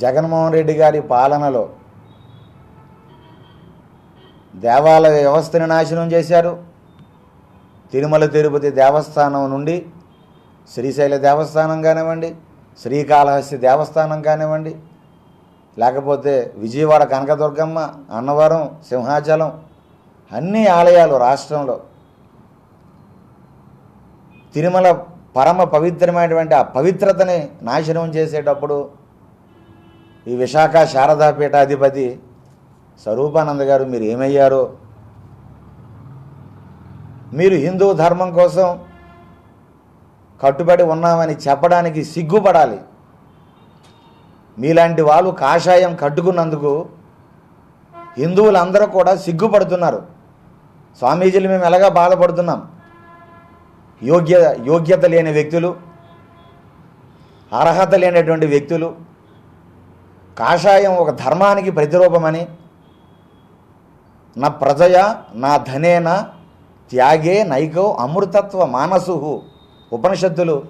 జగన్మోహన్ రెడ్డి గారి పాలనలో దేవాలయ వ్యవస్థని నాశనం చేశారు. తిరుమల తిరుపతి దేవస్థానం నుండి శ్రీశైల దేవస్థానం కానివ్వండి శ్రీకాళహస్తి దేవస్థానం కానివ్వండి లేకపోతే విజయవాడ కనకదుర్గమ్మ అన్నవరం సింహాచలం అన్ని ఆలయాలు రాష్ట్రంలో తిరుమల పరమ పవిత్రమైనటువంటి ఆ పవిత్రతని నాశనం చేసేటప్పుడు ఈ విశాఖ శారదాపీఠ అధిపతి స్వరూపానంద గారు మీరు ఏమయ్యారో? మీరు హిందూ ధర్మం కోసం కట్టుబడి ఉన్నామని చెప్పడానికి సిగ్గుపడాలి. మీలాంటి వాళ్ళు కాషాయం కట్టుకున్నందుకు హిందువులందరూ కూడా సిగ్గుపడుతున్నారు. స్వామీజీలు మేము ఎలాగా బాధపడుతున్నాం? యోగ్య యోగ్యత లేని వ్యక్తులు అర్హత లేనటువంటి వ్యక్తులు కాషాయం ఒక ధర్మానికి ప్రతిరూపమని. నా ప్రజయ నా ధనేన త్యాగే నైకో అమృతత్వ మానసు ఉపనిషత్తులు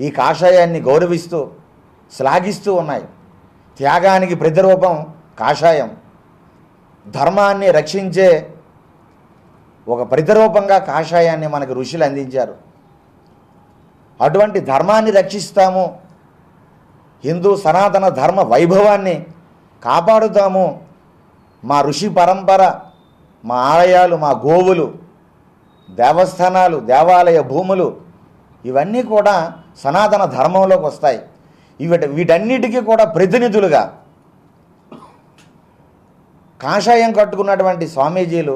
ఈ కాషాయాన్ని గౌరవిస్తూ శ్లాఘిస్తూ ఉన్నాయి. త్యాగానికి ప్రతిరూపం కాషాయం. ధర్మాన్ని రక్షించే ఒక ప్రతిరూపంగా కాషాయాన్ని మనకు ఋషులు అందించారు. అటువంటి ధర్మాన్ని రక్షిస్తాము హిందూ సనాతన ధర్మ వైభవాన్ని కాపాడుతాము. మా ఋషి పరంపర మా ఆలయాలు మా గోవులు దేవస్థానాలు దేవాలయ భూములు ఇవన్నీ కూడా సనాతన ధర్మంలోకి వస్తాయి. వీటి వీటన్నిటికీ కూడా ప్రతినిధులుగా కాషాయం కట్టుకున్నటువంటి స్వామీజీలు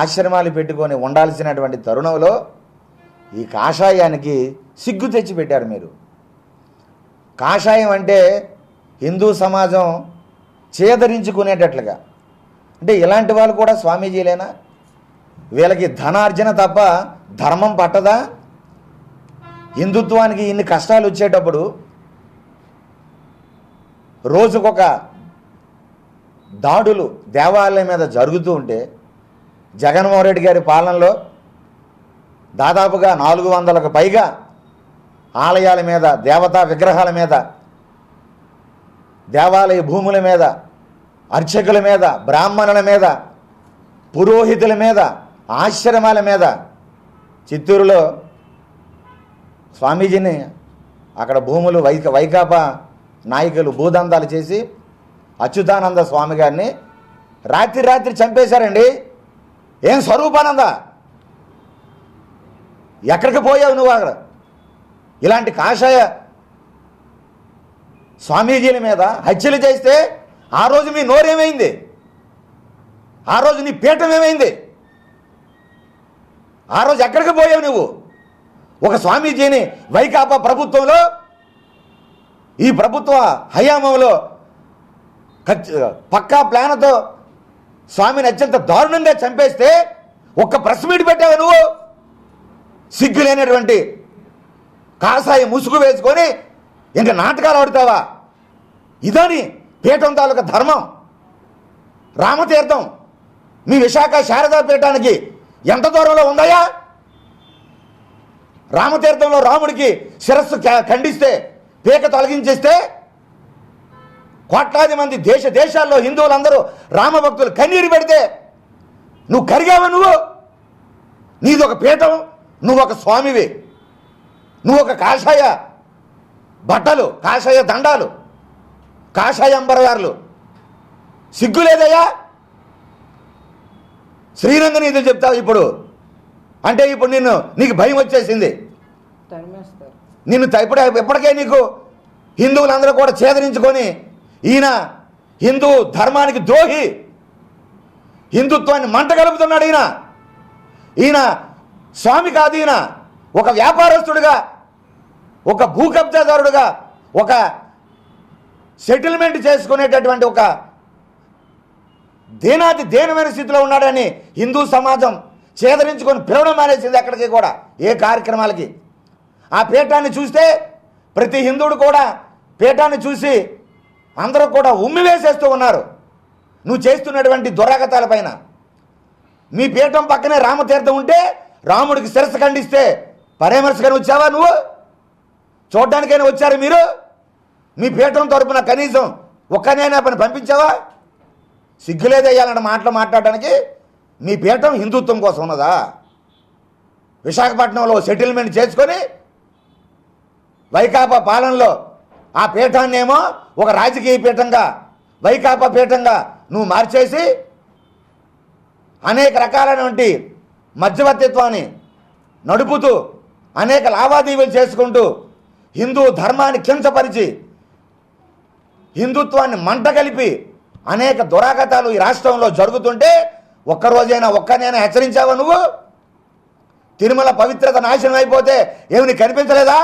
ఆశ్రమాలు పెట్టుకొని ఉండాల్సినటువంటి తరుణంలో ఈ కాషాయానికి సిగ్గు తెచ్చి పెట్టారు మీరు. కాషాయం అంటే హిందూ సమాజం చేదరించుకునేటట్లుగా. అంటే ఇలాంటి వాళ్ళు కూడా స్వామీజీలేనా? వీళ్ళకి ధనార్జన తప్ప ధర్మం పట్టదా? హిందుత్వానికి ఇన్ని కష్టాలు వచ్చేటప్పుడు రోజుకొక దాడులు దేవాలయం మీద జరుగుతూ ఉంటే జగన్మోహన్ రెడ్డి గారి పాలనలో దాదాపుగా నాలుగు వందలకు పైగా ఆలయాల మీద దేవతా విగ్రహాల మీద దేవాలయ భూముల మీద అర్చకుల మీద బ్రాహ్మణుల మీద పురోహితుల మీద ఆశ్రమాల మీద చిత్తూరులో స్వామీజీని అక్కడ భూములు వైక వైకాపా నాయకులు భూదందాలు చేసి అచ్యుతానంద స్వామి గారిని రాత్రి రాత్రి చంపేశారండి. ఏం స్వరూపానంద? ఎక్కడికి పోయావు నువ్వు అక్కడ? ఇలాంటి కాషాయ స్వామీజీల మీద హత్యలు చేస్తే ఆ రోజు మీ నోరేమైంది? ఆ రోజు నీ పీఠం ఏమైంది? ఆ రోజు ఎక్కడికి పోయావు నువ్వు? ఒక స్వామీజీని వైకాపా ప్రభుత్వంలో ఈ ప్రభుత్వ హయామంలో పక్కా ప్లాన్తో స్వామిని అత్యంత దారుణంగా చంపేస్తే ఒక్క ప్రెస్ మీట్ పెట్టావు నువ్వు? సిగ్గు లేనటువంటి కాసాయి ముసుగు వేసుకొని ఇంకా నాటకాలు ఆడుతావా? ఇదని పీఠం తాలూకా ధర్మం. రామతీర్థం మీ విశాఖ శారదా పీఠానికి ఎంత దూరంలో ఉందాయా రామతీర్థంలో రాముడికి శిరస్సు ఖండిస్తే పీక తొలగించేస్తే కోట్లాది మంది దేశ దేశాల్లో హిందువులందరూ రామభక్తులు కన్నీరు పెడితే నువ్వు కరిగావా నువ్వు? నీది ఒక పీఠం నువ్వు ఒక స్వామివి. నువ్వు ఒక కాషాయ బట్టలు కాషాయ దండాలు కాషాయ అంబరదారులు సిగ్గు లేదయ్యా? నీతులు చెప్తావు ఇప్పుడు? అంటే ఇప్పుడు నిన్ను నీకు భయం వచ్చేసింది. నిన్ను ఇప్పుడు ఇప్పటికే నీకు హిందువులందరూ కూడా ఛేదరించుకొని ఈయన హిందూ ధర్మానికి ద్రోహి హిందుత్వాన్ని మంట కలుపుతున్నాడు ఈయన. ఈయన స్వామి కాదు ఈయన. ఒక వ్యాపారస్తుడిగా ఒక భూ కబ్జాదారుడుగా ఒక సెటిల్మెంట్ చేసుకునేటటువంటి ఒక దేనాది దేనమైన స్థితిలో ఉన్నాడని హిందూ సమాజం చేదరించుకొని పిలవడం మానేసింది ఎక్కడికి కూడా ఏ కార్యక్రమాలకి. ఆ పీఠాన్ని చూస్తే ప్రతి హిందువుడు కూడా పీఠాన్ని చూసి అందరూ కూడా ఉమ్మి వేసేస్తూ ఉన్నారు. నువ్వు చేస్తున్నటువంటి దురాగతాలపైన మీ పీఠం పక్కనే రామతీర్థం ఉంటే రాముడికి శిరస్సు ఖండిస్తే పరామర్శకని వచ్చావా నువ్వు? చూడ్డానికైనా వచ్చారు మీరు? మీ పీఠం తరపున కనీసం ఒక్కనైనా పని పంపించావా? సిగ్గులేదయ్యాలన్న మాటలు మాట్లాడడానికి మీ పీఠం హిందుత్వం కోసం ఉన్నదా? విశాఖపట్నంలో సెటిల్మెంట్ చేసుకొని వైకాపా పాలనలో ఆ పీఠాన్నేమో ఒక రాజకీయ పీఠంగా వైకాపా పీఠంగా నువ్వు మార్చేసి అనేక రకాలైనటువంటి మధ్యవర్తిత్వాన్ని నడుపుతూ అనేక లావాదేవీలు చేసుకుంటూ హిందూ ధర్మాన్ని కించపరిచి హిందుత్వాన్ని మంట కలిపి అనేక దురాగతాలు ఈ రాష్ట్రంలో జరుగుతుంటే ఒక్కరోజైనా ఒక్కనైనా హెచ్చరించావా నువ్వు? తిరుమల పవిత్రత నాశనం అయిపోతే ఏమి నీకు కనిపించలేదా?